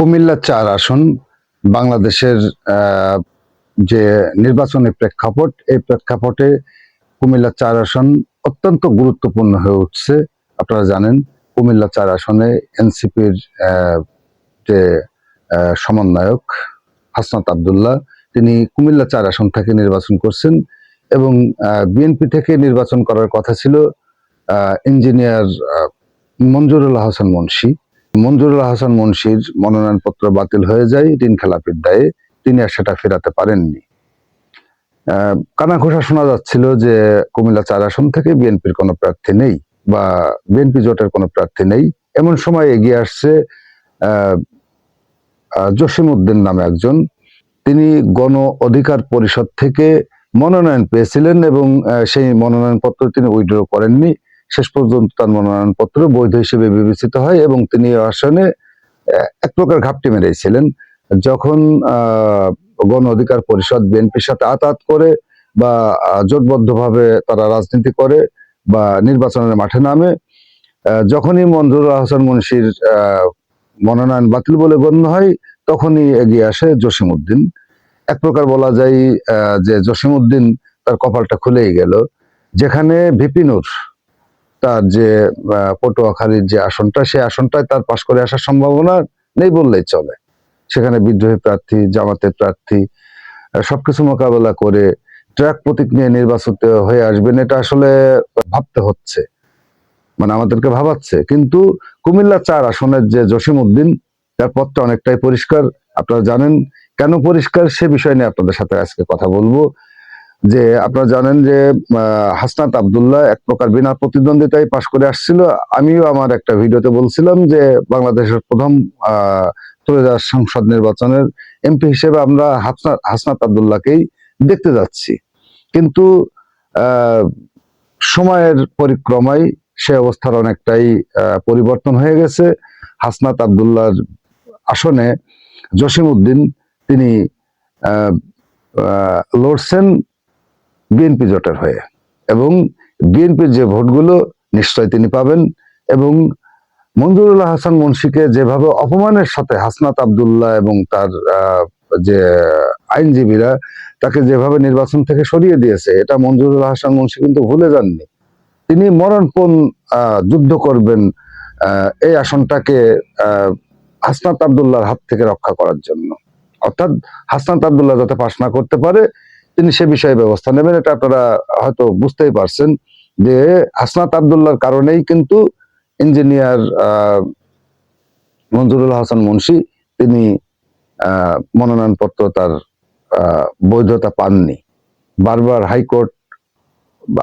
কুমিল্লা চার আসন বাংলাদেশের যে নির্বাচনী প্রেক্ষাপট এই প্রেক্ষাপটে কুমিল্লা চার আসন অত্যন্ত গুরুত্বপূর্ণ হয়ে উঠছে। আপনারা জানেন কুমিল্লা চার আসনে এনসিপির যে সমন্বয়ক হাসনাত আবদুল্লাহ তিনি কুমিল্লা চার আসন থেকে নির্বাচন করছেন এবং বিএনপি থেকে নির্বাচন করার কথা ছিল ইঞ্জিনিয়ার আহ, মঞ্জুরুল হাসান মুন্সি। মঞ্জুরুল হাসান মুন্সির মনোনয়নপত্র বাতিল হয়ে যায় ঋণ খেলাপির দায়ে। তিনি আর সেটা ফেরাতে পারেননি। কানাঘোষা শোনা যাচ্ছিল যে কুমিল্লা চার আসন থেকে বিএনপির কোনো প্রার্থী নেই বা বিএনপি জোটের কোনো প্রার্থী নেই। এমন সময় এগিয়ে আসছে জসিম উদ্দিন নামে একজন। তিনি গণ অধিকার পরিষদ থেকে মনোনয়ন পেয়েছিলেন এবং সেই মনোনয়নপত্র তিনি উইড্র করেননি। শেষ পর্যন্ত তার মনোনয়নপত্র বৈধ হিসেবে বিবেচিত হয় এবং তিনি আসনে এক প্রকার ঘাপটি মেরেছিলেন। যখন গণ অধিকার পরিষদ বিএনপির সাথে আতাত করে বা জোটবদ্ধভাবে তারা রাজনীতি করে বা নির্বাচনের মাঠে নামে যখনই মঞ্জুর হাসান মুন্সির মনোনয়ন বাতিল বলে গণ্য হয়, তখনই এগিয়ে আসে জসিমউদ্দিন। এক প্রকার বলা যায় যে জসিমউদ্দিন তার কপালটা খুলেই গেল, যেখানে ভিপিনুর তার যে পটুয়াখালীর যে আসনটা, সেই আসনটায় তার পাশ করে আসার সম্ভাবনা নেই বললেই চলে। সেখানে বিদ্রোহী প্রার্থী, জামাতের প্রার্থী সবকিছু মোকাবেলা করে ট্র্যাক প্রতীক নিয়ে নির্বাচিত হয়ে আসবেন, এটা আসলে ভাবতে হচ্ছে। মানে আমাদেরকে ভাবাচ্ছে। কিন্তু কুমিল্লা চার আসনের যে জসিম উদ্দিন, তার পথটা অনেকটাই পরিষ্কার। আপনারা জানেন কেন পরিষ্কার, সে বিষয় নিয়ে আপনাদের সাথে আজকে কথা বলব। যে আপনারা জানেন যে হাসনাত আবদুল্লাহ এক প্রকার বিনা প্রতিদ্বন্দ্বিতায় পাশ করে আসছিল। আমিও আমার একটা ভিডিওতে বলছিলাম যে, বাংলাদেশের প্রথম, আহ সংসদ নির্বাচনের এমপি হিসেবে আমরা হাসনাত হাসনাত আবদুল্লাহকেই দেখতে যাচ্ছি। কিন্তু সময়ের পরিক্রমায় সে অবস্থার অনেকটাই পরিবর্তন হয়ে গেছে। হাসনাত আবদুল্লাহর আসনে জসিম উদ্দিন তিনি লড়ছেন। বিএনপি জোটের হয়ে। এবং বিএনপির যে ভোটগুলো নিশ্চয় তিনি পাবেন এবং মঞ্জুরুল্লাহ হাসান মুন্সিকে যেভাবে অপমানের সাথে হাসনাত আবদুল্লাহ এবং তার যে আইনজীবীরা তাকে যেভাবে নির্বাচন থেকে সরিয়ে দিয়েছে, এটা মঞ্জুরুল হাসান মুন্সি কিন্তু ভুলে যাননি। তিনি মরণপণ যুদ্ধ করবেন এই আসনটাকে হাসনাত আবদুল্লাহর হাত থেকে রক্ষা করার জন্য। অর্থাৎ হাসনাত আবদুল্লাহ যাতে পাশ না করতে পারে তিনি সে বিষয়ে ব্যবস্থা নেবেন, এটা আপনারা হয়তো বুঝতেই পারছেন যে হাসনাত আবদুল্লাহর কারণেই কিন্তু ইঞ্জিনিয়ার মঞ্জুরুল হাসান মুন্সি তিনি মনোনয়নপত্র তার বৈধতা পাননি। বারবার হাইকোর্ট,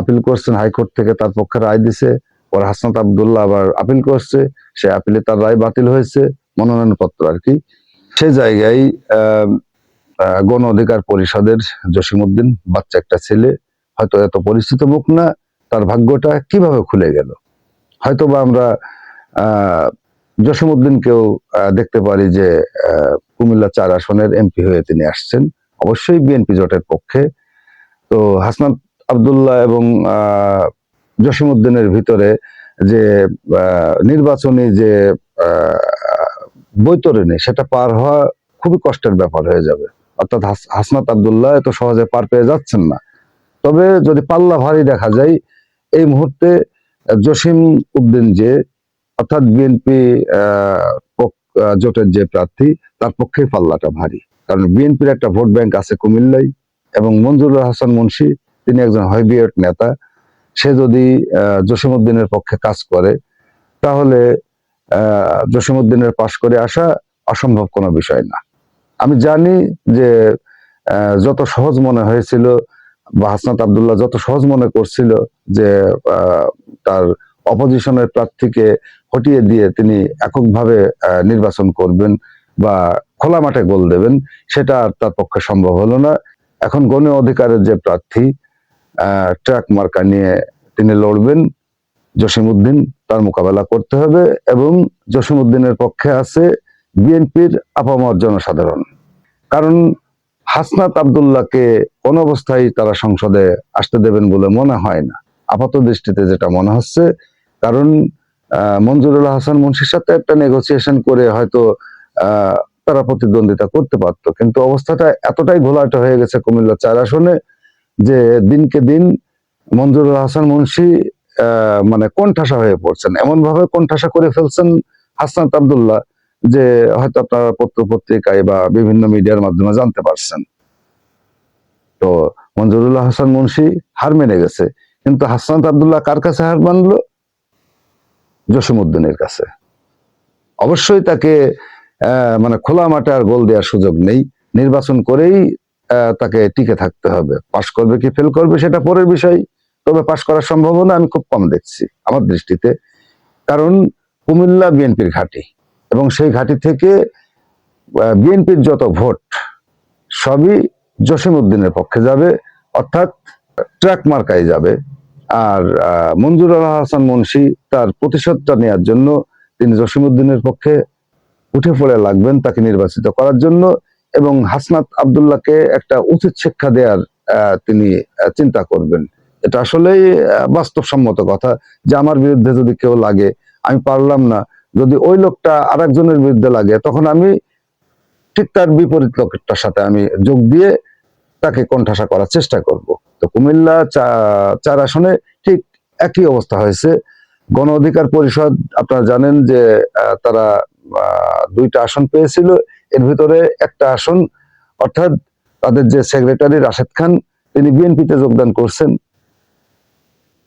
আপিল করছেন, হাইকোর্ট থেকে তার পক্ষে রায় দিছে, পরে হাসনাত আবদুল্লাহ আবার আপিল করছে, সে আপিলে তার রায় বাতিল হয়েছে, মনোনয়নপত্র আর কি। সে জায়গায় গণ অধিকার পরিষদের জসিমুদ্দিন বাচ্চা একটা ছেলে হয়তো এত পরিচিত মুখ না তার ভাগ্যটা কীভাবে খুলে গেল? হয়তো বা আমরা আহ জসিমউদ্দিনকেও দেখতে পারি যে কুমিল্লা চার আসনের এমপি হয়ে তিনি আসছেন। অবশ্যই বিএনপি জোটের পক্ষে। তো হাসনাত আবদুল্লাহ এবং আহ, জসিমউদ্দিনের ভিতরে যে নির্বাচনী যে বৈতরণী সেটা পার হওয়া খুবই কষ্টের ব্যাপার হয়ে যাবে। অর্থাৎ হাসনাত আবদুল্লাহ এত সহজে পার পেয়ে যাচ্ছেন না। তবে যদি পাল্লা ভারী দেখা যায় এই মুহূর্তে জসিম উদ্দিন যে অর্থাৎ বিএনপি জোটের যে প্রার্থী তার পক্ষেই পাল্লাটা ভারী। কারণ বিএনপির একটা ভোট ব্যাংক আছে কুমিল্লায় এবং মঞ্জুরুল হাসান মুন্সি তিনি একজন হয়বিয়ট নেতা। সে যদি আহ, জসিমউদ্দিনের পক্ষে কাজ করে তাহলে আহ, জসিমউদ্দিনের পাশ করে আসা অসম্ভব কোনো বিষয় না। আমি জানি যে যত সহজ মনে হয়েছিল, বা হাসনাত আবদুল্লাহ যত সহজ মনে করছিল যে তার অপোজিশনের প্রার্থীকে হটিয়ে দিয়ে তিনি এককভাবে নির্বাচন করবেন বা খোলা মাঠে গোল দেবেন, সেটা আর তার পক্ষে সম্ভব হলো না। এখন গণ অধিকারের যে প্রার্থী ট্রাক মার্কা নিয়ে তিনি লড়বেন, জসিমউদ্দিন তার মোকাবেলা করতে হবে এবং জসিমউদ্দিনের পক্ষে আছে বিএনপির আপামর জনসাধারণ। কারণ হাসনাত আবদুল্লাহকে কোন অবস্থায় তারা সংসদে আসতে দেবেন বলে মনে হয় না। আপাত দৃষ্টিতে যেটা মনে হচ্ছে, কারণ মঞ্জুরুল হাসান মুন্সির সাথে একটা নেগোসিয়েশন করে হয়তো তারা প্রতিদ্বন্দ্বিতা করতে পারতো। কিন্তু অবস্থাটা এতটাই ঘোলাটে হয়ে গেছে কুমিল্লা চার আসনে যে দিনকে দিন মঞ্জুরুল হাসান মুন্সি মানে কোণঠাসা হয়ে পড়ছেন। এমন ভাবে কোণঠাসা করে ফেলছেন হাসনাত আব্দুল্লাহ। যে হয়তো আপনারা পত্র পত্রিকায় বা বিভিন্ন মিডিয়ার মাধ্যমে জানতে পারছেন। তো মঞ্জুরুল্লাহ হাসান মুন্সি হার মেনে গেছে। কিন্তু হাসান আব্দুল্লাহ কার কাছে হার মানলো? জসিমউদ্দিনের কাছে। অবশ্যই তাকে মানে খোলা মাঠে আর গোল দেওয়ার সুযোগ নেই। নির্বাচন করেই তাকে টিকে থাকতে হবে। পাশ করবে কি ফেল করবে সেটা পরের বিষয়। তবে পাশ করার সম্ভাবনা আমি খুব কম দেখছি আমার দৃষ্টিতে। কারণ কুমিল্লা বিএনপির ঘাঁটি। এবং সেই ঘাঁটি থেকে বিএনপির যত ভোট সবই জসিমউদ্দিনের পক্ষে যাবে অর্থাৎ ট্র্যাক মার্কায় যাবে। আর আহ, মঞ্জুরুল হাসান মুন্সি তার প্রতিশোধটা নেওয়ার জন্য তিনি জসিমউদ্দিনের পক্ষে উঠে পড়ে লাগবেন তাকে নির্বাচিত করার জন্য এবং হাসনাত আব্দুল্লাহকে একটা উচিত শিক্ষা দেওয়ার তিনি চিন্তা করবেন। এটা আসলেই বাস্তবসম্মত কথা যে আমার বিরুদ্ধে যদি কেউ লাগে আমি পারলাম না। যদি ওই লোকটা আরেকজনের বিরুদ্ধে লাগে, তখন আমি ঠিক তার বিপরীত লোকটার সাথে আমি যোগ দিয়ে তাকে কণ্ঠাসা করার চেষ্টা করব। তো কুমিল্লা চার আসনে ঠিক একই অবস্থা হয়েছে। গণ অধিকার পরিষদ, আপনারা জানেন যে তারা দুইটা আসন পেয়েছিল। এর ভিতরে একটা আসন, অর্থাৎ তাদের যে সেক্রেটারি রাশেদ খান, তিনি বিএনপিতে যোগদান করছেন।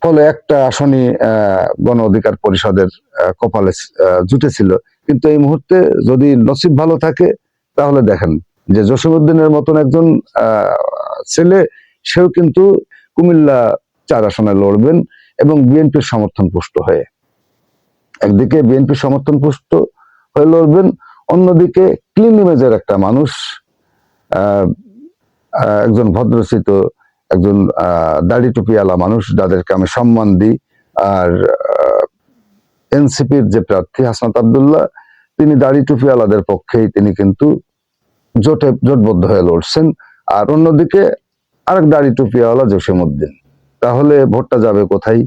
ফলে একটা আসনই গণ অধিকার পরিষদের কপালে জুটেছিল। কিন্তু এই মুহূর্তে যদি নসিব ভালো থাকে, তাহলে দেখেন যে জসিমউদ্দিনের মতন একজন ছেলে, সেও কিন্তু কুমিল্লা চার আসনে লড়বেন এবং বিএনপির সমর্থন পুষ্ট হয়ে। একদিকে বিএনপির সমর্থন পুষ্ট হয়ে লড়বেন, অন্যদিকে ক্লিন ইমেজের একটা মানুষ একজন ভদ্রচিত একজন দাড়ি টুপিওয়ালা মানুষ যাদেরকে আমি সম্মান দিই। আর এনসিপির যে প্রার্থী হাসনাত আব্দুল্লাহ, তিনি দাড়ি টুপিওয়ালাদের পক্ষেই তিনি কিন্তু জোটে, জোটবদ্ধ হয়ে লড়ছেন। আর অন্যদিকে আরেক দাড়ি টুপিওয়ালা জসিমউদ্দিন। তাহলে ভোটটা যাবে কোথায়?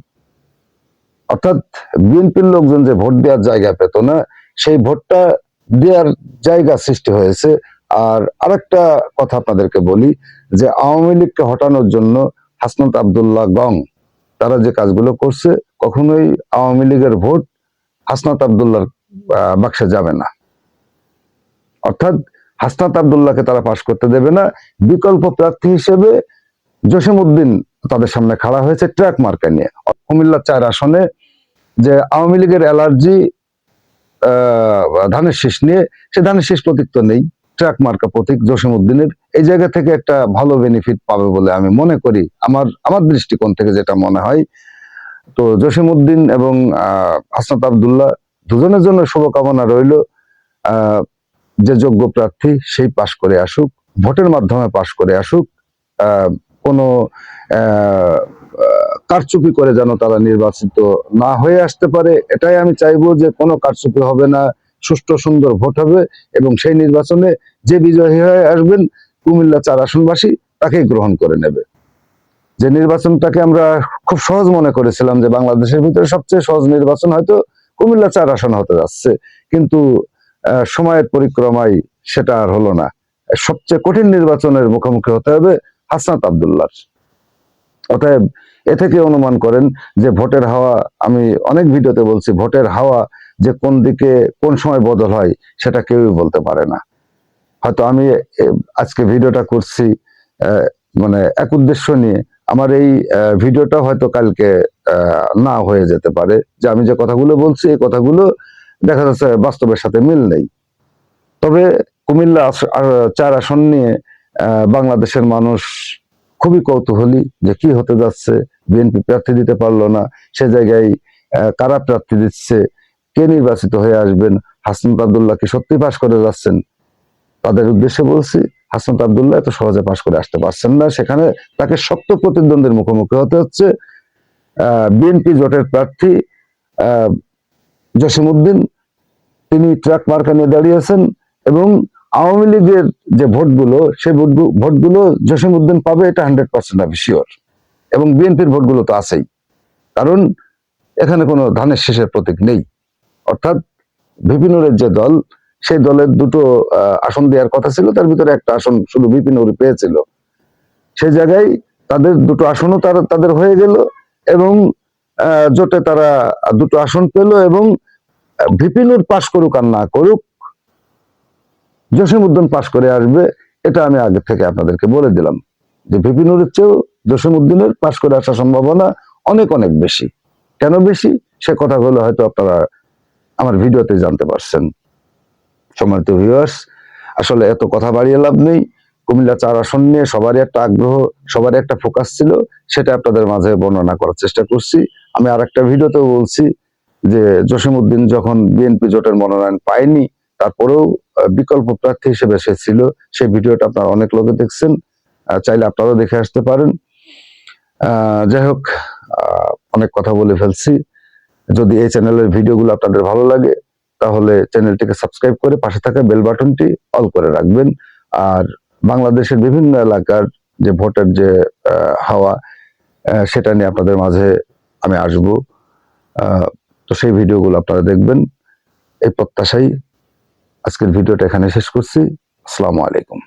অর্থাৎ বিএনপির লোকজন যে ভোট দেওয়ার জায়গা পেত না, সেই ভোটটা দেওয়ার জায়গা সৃষ্টি হয়েছে আর আরেকটা কথা আপনাদেরকে বলি যে আওয়ামী লীগকে হটানোর জন্য হাসনাত আবদুল্লাহ গং তারা যে কাজগুলো করছে কখনোই আওয়ামী লীগের ভোট হাসনাত আব্দুল্লাহর আহ, বাক্সে যাবে না। অর্থাৎ হাসনাত আবদুল্লাহকে তারা পাশ করতে দেবে না। বিকল্প প্রার্থী হিসেবে জসিমউদ্দিন তাদের সামনে খাড়া হয়েছে ট্র্যাক মার্কা নিয়ে। কুমিল্লা চার আসনে যে আওয়ামী লীগের অ্যালার্জি ধানের শীষ নিয়ে সে ধানের শীষ প্রতীক তো নেই। ট্র্যাক মার্কা প্রতীক জসিমউদ্দিনের এই জায়গা থেকে একটা ভালো বেনিফিট পাবে বলে আমি মনে করি। আমার আমার দৃষ্টিকোণ থেকে যেটা মনে হয়। তো জসিমউদ্দিন এবং আহ, হাসনাত আব্দুল্লাহ দুজনের জন্য শুভকামনা রইল। যে যোগ্য প্রার্থী সেই পাশ করে আসুক ভোটের মাধ্যমে পাশ করে আসুক। কোনো কারচুপি করে যেন তারা নির্বাচিত না হয়ে আসতে পারে এটাই আমি চাইব যে কোনো কারচুপি হবে না। সুষ্ঠু সুন্দর ভোট হবে এবং সেই নির্বাচনে যে বিজয়ী হয়ে আসবেন কুমিল্লা চার আসনবাসী তাকেই গ্রহণ করে নেবে। যে নির্বাচনটাকে আমরা খুব সহজ মনে করেছিলাম যে বাংলাদেশের ভিতরে সবচেয়ে সহজ নির্বাচন হয়তো কুমিল্লা চার আসন হতে যাচ্ছে। কিন্তু সময়ের পরিক্রমায় সেটা আর হলো না। সবচেয়ে কঠিন নির্বাচনের মুখোমুখি হতে হবে হাসনাত আব্দুল্লাহ অতএব এ থেকে অনুমান করেন যে ভোটের হাওয়া, আমি অনেক ভিডিওতে বলছি, ভোটের হাওয়া যে কোন দিকে কোন সময় বদল হয়, সেটা কেউই বলতে পারে না। হয়তো আমি আজকে ভিডিওটা করছি মানে এক উদ্দেশ্য নিয়ে। আমার এই ভিডিওটা হয়তো কালকে না হয়ে যেতে পারে। যে আমি যে কথাগুলো বলছি, এই কথাগুলো দেখা যাচ্ছে বাস্তবের সাথে মিল নেই। তবে কুমিল্লা চার আসন নিয়ে বাংলাদেশের মানুষ খুবই কৌতূহলী যে কি হতে যাচ্ছে। বিএনপি প্রার্থী দিতে পারল না। সে জায়গায় কারা প্রার্থী দিচ্ছে? কে নির্বাচিত হয়ে আসবেন? হাসনাত আব্দুল্লাহ কি সত্যি পাশ করে যাচ্ছেন? তাদের উদ্দেশ্যে বলছি, হাসনাত আব্দুল্লাহ এত সহজে পাশ করে আসতে পারছেন না। সেখানে তাকে শক্ত প্রতিদ্বন্দ্বের মুখোমুখি হতে হচ্ছে। বিএনপি জোটের প্রার্থী জসিমউদ্দিন তিনি ট্রাক মার্কা নিয়ে দাঁড়িয়েছেন এবং আওয়ামী লীগের যে ভোটগুলো সেই ভোটগু- ভোটগুলো জসিমউদ্দিন পাবে, এটা হান্ড্রেড পার্সেন্ট আমি শিওর এবং বিএনপির ভোটগুলো তো আছেই। কারণ এখানে কোনো ধানের শেষের প্রতীক নেই। অর্থাৎ বিভিন্নরের যে দল, সেই দলের দুটো আসন দেওয়ার কথা ছিল, তার ভিতরে একটা আসন শুধু বিপিন উরি পেয়েছিল। সেই জায়গায় তাদের দুটো আসনও তারা, তাদের হয়ে গেল এবং জোটে তারা দুটো আসন পেল এবং ভিপিনুর পাশ করুক আর না করুক জসিমউদ্দিন পাশ করে আসবে, এটা আমি আগে থেকে আপনাদেরকে বলে দিলাম যে ভিপিনুরের চেয়েও জসিমউদ্দিনের পাশ করে আসার সম্ভাবনা অনেক অনেক বেশি। কেন বেশি? সে কথাগুলো হয়তো আপনারা আমার ভিডিওতে জানতে পারছেন। সম্মানিত ভিউয়ার্স আসলে এত কথা বাড়িয়ে লাভ নেই। কুমিল্লা চার আসন নিয়ে সবারই একটা আগ্রহ, সবারই একটা ফোকাস ছিল, সেটা আপনাদের মাঝে বর্ণনা করার চেষ্টা করছি। আমি আর একটা ভিডিওতেও বলছি যে, জসিমউদ্দিন যখন বিএনপি জোটের মনোনয়ন পায়নি, তারপরেও বিকল্প প্রার্থী হিসেবে সে ছিল। সেই ভিডিওটা আপনারা অনেক লোকে দেখছেন। চাইলে আপনারাও দেখে আসতে পারেন। যাই হোক অনেক কথা বলে ফেলছি। যদি এই চ্যানেলের ভিডিওগুলো আপনাদের ভালো লাগে, তাহলে চ্যানেলটিকে সাবস্ক্রাইব করে পাশে থাকা বেল বাটনটি অল করে রাখবেন। আর বাংলাদেশের বিভিন্ন এলাকার যে ভোটের যে হাওয়া সেটা নিয়ে আপনাদের মাঝে আমি আসব। তো সেই ভিডিওগুলো আপনারা দেখবেন। এই প্রত্যাশাই আজকের ভিডিওটা এখানে শেষ করছি। আসসালামু আলাইকুম।